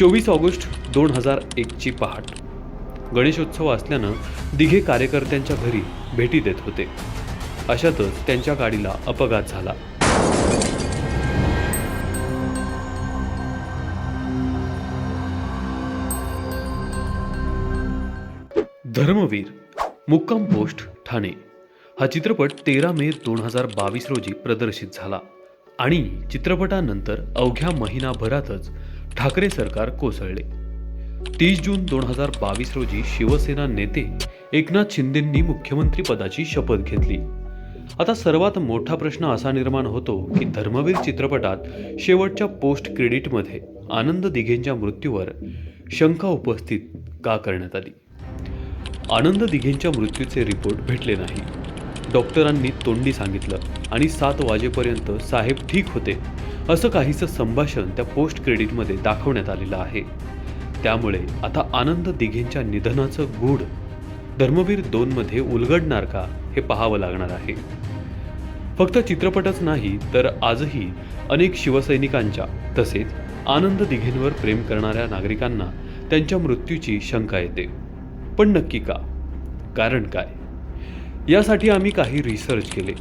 चोवीस ऑगस्ट दोन हजार एकची पहाट. गणेशोत्सव असल्यानं दिघे कार्यकर्त्यांच्या घरी भेटी देत होते. अशातच त्यांच्या गाडीला अपघात झाला. धर्मवीर मुक्काम पोस्ट ठाणे. हा चित्रपट तेरा मे दोन हजार बावीस रोजी प्रदर्शित झाला आणि चित्रपटानंतर अवघ्या महिनाभरातच ठाकरे सरकार कोसळले. तीस जून दोन हजार बावीस रोजी शिवसेना नेते एकनाथ शिंदेंनी मुख्यमंत्री पदाची शपथ घेतली. आता सर्वात मोठा प्रश्न असा निर्माण होतो की धर्मवीर चित्रपटात शेवटच्या पोस्ट क्रेडिटमध्ये आनंद दिघेंच्या मृत्यूवर शंका उपस्थित का करण्यात आली? आनंद दिघेंच्या मृत्यूचे रिपोर्ट भेटले नाही. डॉक्टरांनी तोंडी सांगितलं आणि सात वाजेपर्यंत साहेब ठीक होते असं काहीसं संभाषण त्या पोस्ट क्रेडिटमध्ये दाखवण्यात आलेलं आहे. त्यामुळे आता आनंद दिघेंच्या निधनाचं गूढ. धर्मवीर दोनमध्ये उलगडणार का हे पाहावं लागणार आहे. फक्त चित्रपटच नाही तर आजही अनेक शिवसैनिकांच्या तसेच आनंद दिघेंवर प्रेम करणाऱ्या नागरिकांना त्यांच्या मृत्यूची शंका येते. पण नक्की का? कारण काय? यासाठी आम्ही काही रिसर्च केले.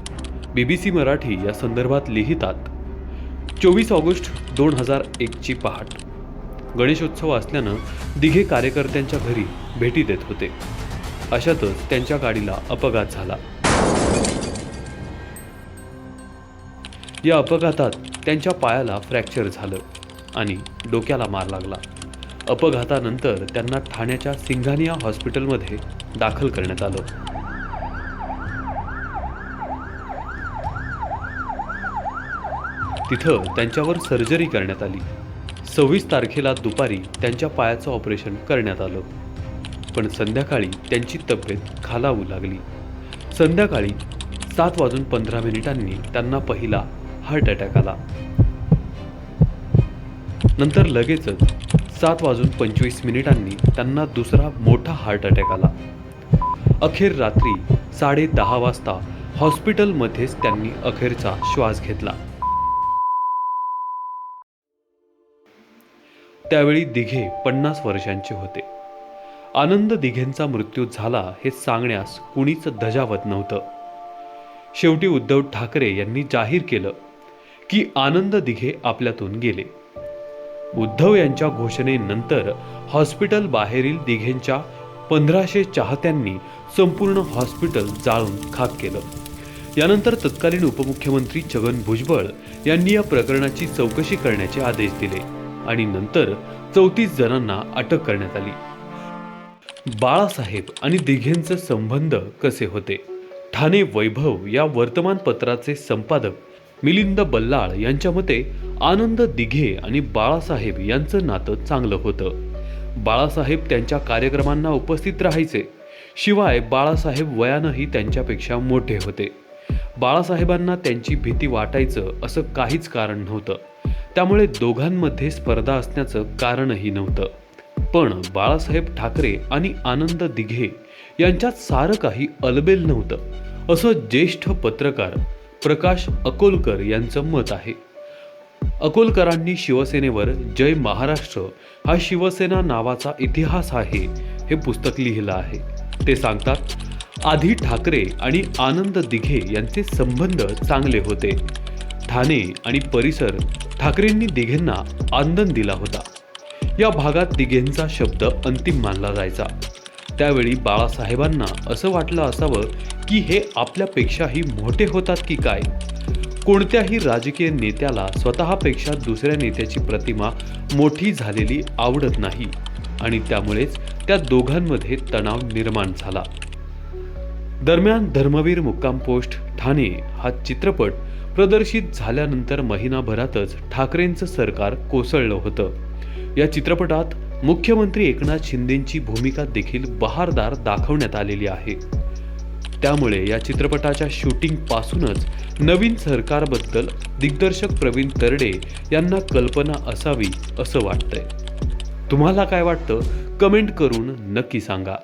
बी बी सी मराठी या संदर्भात लिहितात. चोवीस ऑगस्ट दोन हजार एकची पहाट. गणेशोत्सव असल्यानं दिघे कार्यकर्त्यांच्या घरी भेटी देत होते. अशातच त्यांच्या गाडीला अपघात झाला. या अपघातात त्यांच्या पायाला फ्रॅक्चर झालं आणि डोक्याला मार लागला. अपघातानंतर त्यांना ठाण्याच्या सिंघानिया हॉस्पिटलमध्ये दाखल करण्यात आलं. तिथं त्यांच्यावर सर्जरी करण्यात आली. सव्वीस तारखेला दुपारी त्यांच्या पायाचं ऑपरेशन करण्यात आलं. पण संध्याकाळी त्यांची तब्येत खालावू लागली. संध्याकाळी सात वाजून पंधरा मिनिटांनी त्यांना पहिला हार्ट अटॅक आला. नंतर लगेचच सात वाजून पंचवीस मिनिटांनी त्यांना दुसरा मोठा हार्ट अटॅक आला. अखेर रात्री साडे दहा वाजता हॉस्पिटलमध्येच त्यांनी अखेरचा श्वास घेतला. त्यावेळी दिघे पन्नास वर्षांचे होते. आनंद दिघेंचा मृत्यू झाला हे सांगण्यास कुणीच धजावत नव्हतं. शेवटी उद्धव ठाकरे यांनी जाहीर केलं की आनंद दिघे आपल्यातून गेले. उद्धव यांच्या घोषणेनंतर हॉस्पिटल बाहेरील दिघेंच्या पंधराशे चाहत्यांनी संपूर्ण हॉस्पिटल जाळून खाक केलं. यानंतर तत्कालीन उपमुख्यमंत्री छगन भुजबळ यांनी या प्रकरणाची चौकशी करण्याचे आदेश दिले. आणि नंतर चौतीस जणांना अटक करण्यात आली. बाळासाहेब आणि दिघेंचे संबंध कसे होते? ठाणे वैभव या वर्तमानपत्राचे संपादक मिलिंद बल्लाळ यांच्या मते आनंद दिघे आणि बाळासाहेब यांचं नातं चांगलं होतं. बाळासाहेब त्यांच्या कार्यक्रमांना उपस्थित राहायचे. शिवाय बाळासाहेब वयानंही त्यांच्यापेक्षा मोठे होते. बाळासाहेबांना त्यांची भीती वाटायचं असं काहीच कारण नव्हतं. त्यामुळे दोघांमध्ये स्पर्धा असण्याचं कारणही नव्हतं. पण बाळासाहेब ठाकरे आणि आनंद दिघे यांच्यात सारं काही अलबेल नव्हतं. असं ज्येष्ठ पत्रकार प्रकाश अकोलकर यांचं मत आहे. अकोलकरांनी शिवसेनेवर जय महाराष्ट्र हा शिवसेना नावाचा इतिहास आहे हे पुस्तक लिहिलं आहे. ते सांगतात आधी ठाकरे आणि आनंद दिघे यांचे संबंध चांगले होते. ठाणे आणि परिसर ठाकरेंनी दिघेंना आनंद दिला होता. या भागात दिघेंचा शब्द अंतिम मानला जायचा. त्यावेळी बाळासाहेबांना असं वाटलं असावं की हे आपल्यापेक्षाही मोठे होतात की काय? कोणत्याही राजकीय नेत्याला स्वतःपेक्षा दुसऱ्या नेत्याची प्रतिमा मोठी झालेली आवडत नाही आणि त्यामुळेच त्या दोघांमध्ये तणाव निर्माण झाला. दरम्यान धर्मवीर मुक्काम पोस्ट ठाणे हा चित्रपट प्रदर्शित झाल्यानंतर महिनाभरातच ठाकरेंचं सरकार कोसळलं होतं. या चित्रपटात मुख्यमंत्री एकनाथ शिंदेंची भूमिका देखील बहारदार दाखवण्यात आलेली आहे. त्यामुळे या चित्रपटाच्या शूटिंग पासूनच नवीन सरकारबद्दल दिग्दर्शक प्रवीण तरडे यांना कल्पना असावी असं वाटतंय. तुम्हाला काय वाटतं? कमेंट करून नक्की सांगा.